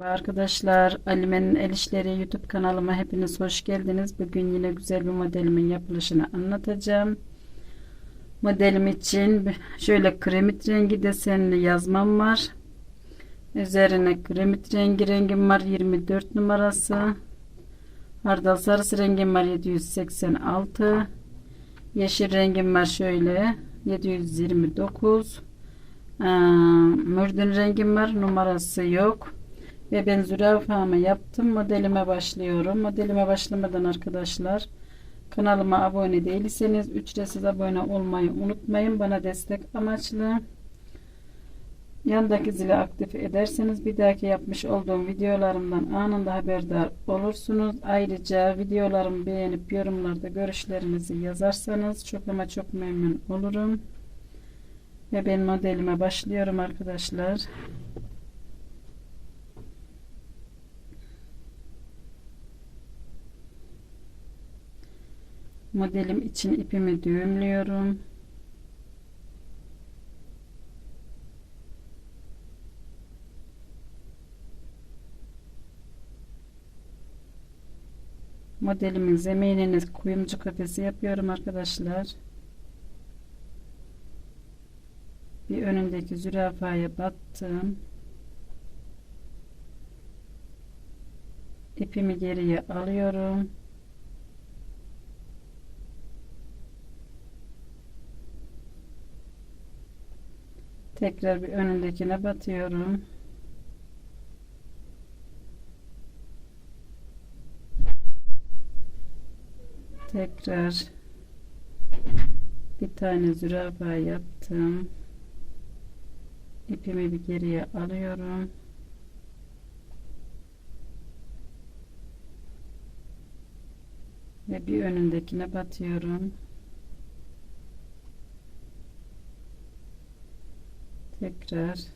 Arkadaşlar Alime'nin El İşleri YouTube kanalıma hepiniz hoş geldiniz. Bugün yine güzel bir modelimin yapılışını anlatacağım. Modelim için şöyle kremit rengi desenli yazmam var. Üzerine kremit rengi rengim var 24 numarası. Hardal sarısı rengim var 786. Yeşil rengim var şöyle 729. Ee, mürdün rengim var numarası yok. Ve ben zürafamı yaptım. Modelime başlıyorum. Modelime başlamadan arkadaşlar kanalıma abone değilseniz ücretsiz abone olmayı unutmayın. Bana destek amaçlı. Yandaki zili aktif ederseniz bir dahaki yapmış olduğum videolarımdan anında haberdar olursunuz. Ayrıca videolarımı beğenip yorumlarda görüşlerinizi yazarsanız çok ama çok memnun olurum. Ve ben modelime başlıyorum arkadaşlar. Modelim için ipimi düğümlüyorum. Modelimin zeminini kuyumcu kafesi yapıyorum arkadaşlar. Bir önündeki zürafaya battım. İpimi geriye alıyorum. Tekrar bir önündekine batıyorum. Tekrar bir tane zürafa yaptım. İpimi bir geriye alıyorum. Ve bir önündekine batıyorum. Tekrar bir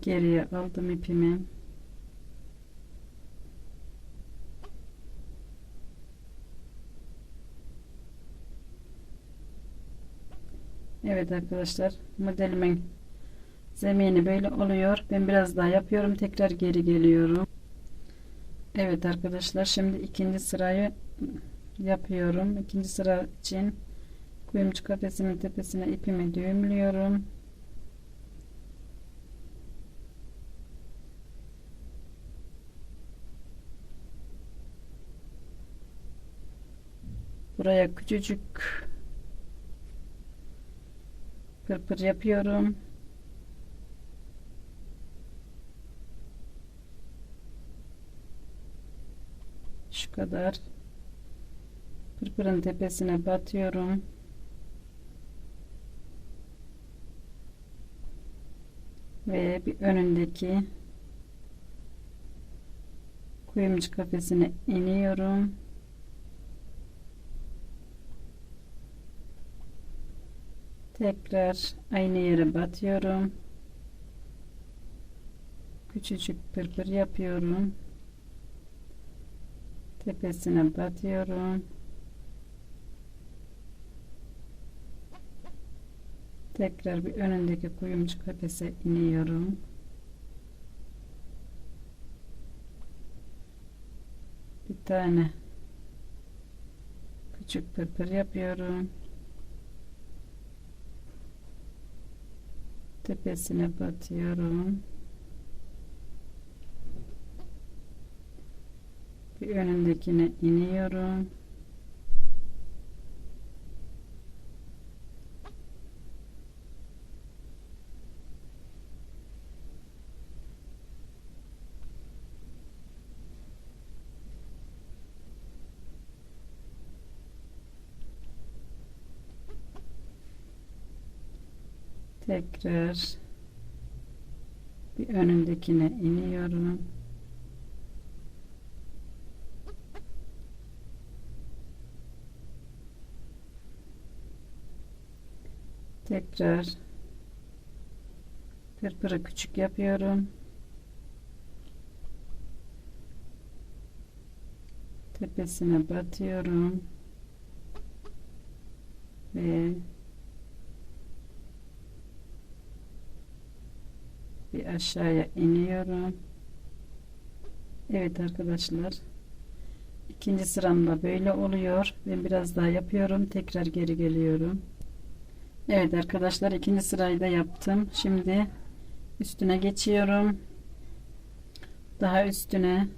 geriye aldım ipimi. Evet arkadaşlar modelimin zemini böyle oluyor. Ben biraz daha yapıyorum. Tekrar geri geliyorum. Evet arkadaşlar şimdi ikinci sırayı yapıyorum. İkinci sıra için kuyumcu kafesinin tepesine ipimi düğümlüyorum. Buraya küçücük pırpır yapıyorum. Şu kadar pırpırın tepesine batıyorum. Ve bir önündeki kuyumcu kafesine iniyorum. Tekrar aynı yere batıyorum. Küçücük pırpır yapıyorum. Tepesine batıyorum. Tekrar bir önündeki kuyumcu kafese iniyorum. Bir tane küçük pırpır yapıyorum tepesine batıyorum. Bir önündekine iniyorum Tekrar bir önündekine iniyorum. Tekrar pırpırı küçük yapıyorum. Tepesine batıyorum. Ve bir aşağıya iniyorum. Evet arkadaşlar. ikinci sıramda böyle oluyor. Ben biraz daha yapıyorum. Tekrar geri geliyorum. Evet arkadaşlar ikinci sırayı da yaptım. Şimdi üstüne geçiyorum. Daha üstüne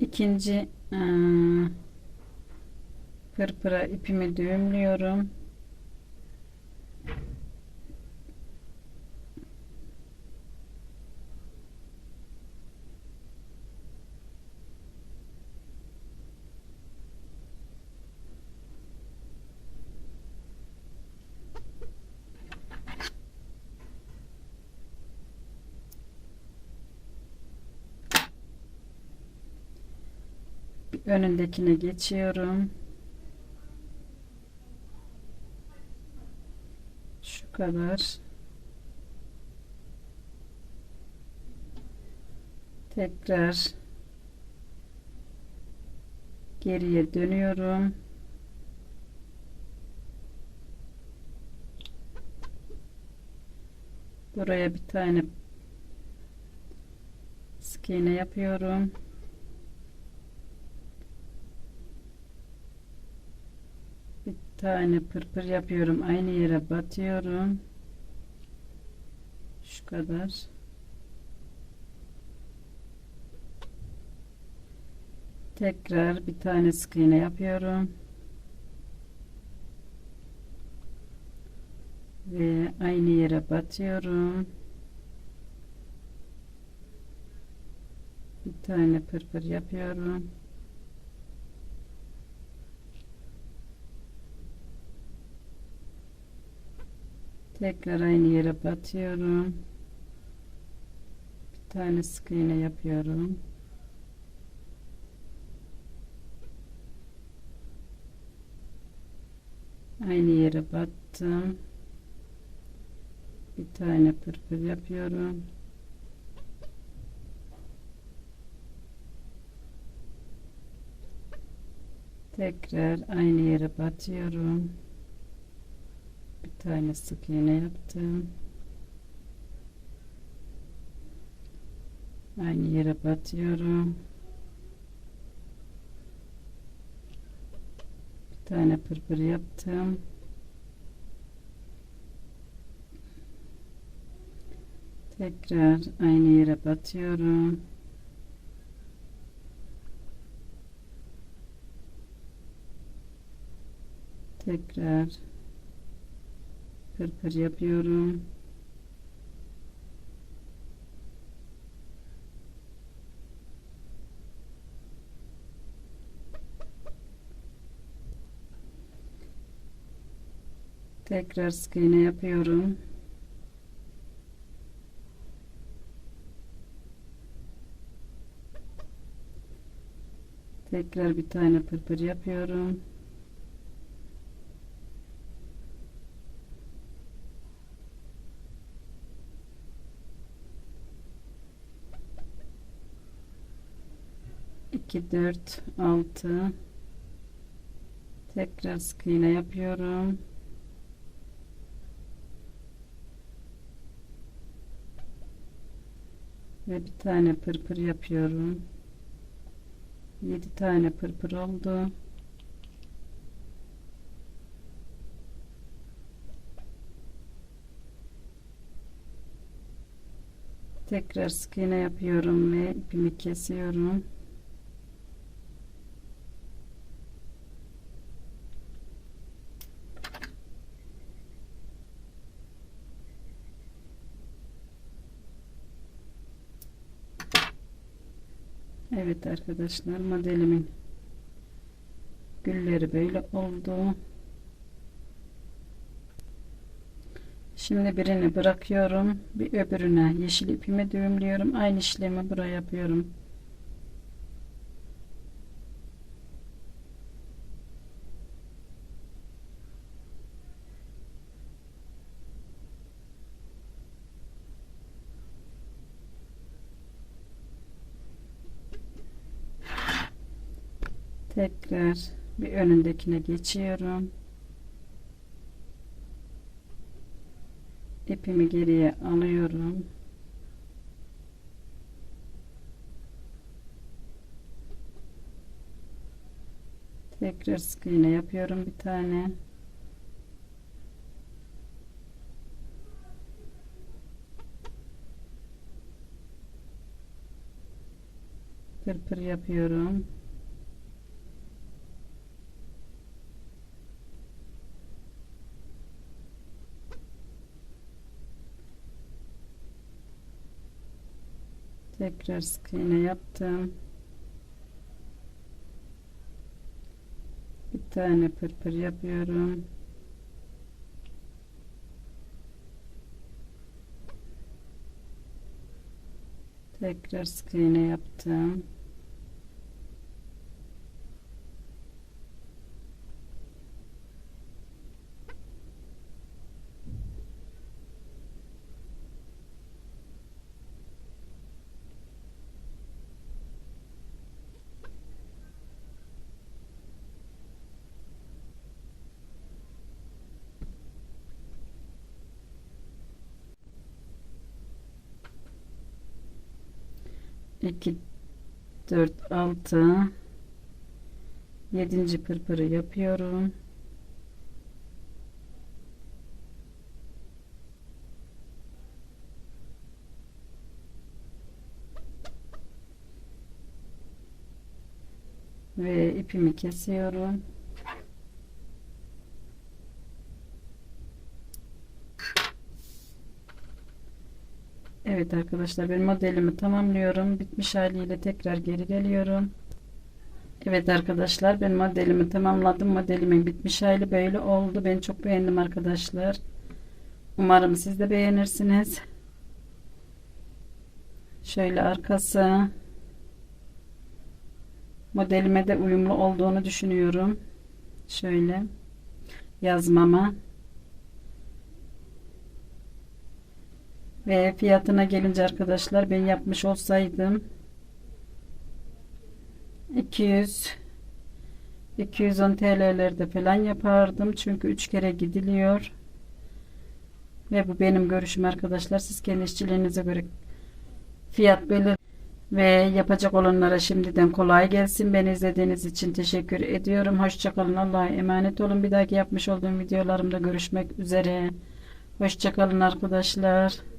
ikinci ıı, pırpıra ipimi düğümlüyorum. Önündekine geçiyorum. Şu kadar. Tekrar geriye dönüyorum. Buraya bir tane sık iğne yapıyorum. Tane pırpır yapıyorum. Aynı yere batıyorum. Şu kadar. Tekrar bir tane sık iğne yapıyorum. Ve aynı yere batıyorum. Bir tane pırpır yapıyorum tekrar aynı yere batıyorum. Bir tane sık iğne yapıyorum. Aynı yere battım. Bir tane pırpır yapıyorum. Tekrar aynı yere batıyorum tane sık iğne yaptım. Aynı yere batıyorum. Bir tane pırpır yaptım. Tekrar aynı yere batıyorum. Tekrar pırpır yapıyorum. Tekrar sık iğne yapıyorum. Tekrar bir tane pırpır yapıyorum. 2 4 6 tekrar sık iğne yapıyorum. Ve bir tane pırpır yapıyorum. 7 tane pırpır oldu. Tekrar sık iğne yapıyorum ve ipimi kesiyorum Evet arkadaşlar modelimin gülleri böyle oldu. Şimdi birini bırakıyorum. Bir öbürüne yeşil ipimi düğümlüyorum. Aynı işlemi buraya yapıyorum. Tekrar bir önündekine geçiyorum. İpimi geriye alıyorum. Tekrar sık iğne yapıyorum bir tane. Pırpır yapıyorum. Tekrar sık iğne yaptım. Bir tane pırpır yapıyorum. Tekrar sık iğne yaptım. İki dört altı yedinci pırpırı yapıyorum. Ve ipimi kesiyorum. Evet arkadaşlar ben modelimi tamamlıyorum. Bitmiş haliyle tekrar geri geliyorum. Evet arkadaşlar ben modelimi tamamladım. Modelimin bitmiş hali böyle oldu. Ben çok beğendim arkadaşlar. Umarım siz de beğenirsiniz. Şöyle arkası modelime de uyumlu olduğunu düşünüyorum. Şöyle yazmama Ve fiyatına gelince arkadaşlar ben yapmış olsaydım 200 210 TL'lerde falan yapardım. Çünkü 3 kere gidiliyor. Ve bu benim görüşüm arkadaşlar. Siz kendi işçiliğinize göre fiyat belir ve yapacak olanlara şimdiden kolay gelsin. Beni izlediğiniz için teşekkür ediyorum. Hoşçakalın. Allah'a emanet olun. Bir dahaki yapmış olduğum videolarımda görüşmek üzere. Hoşçakalın arkadaşlar.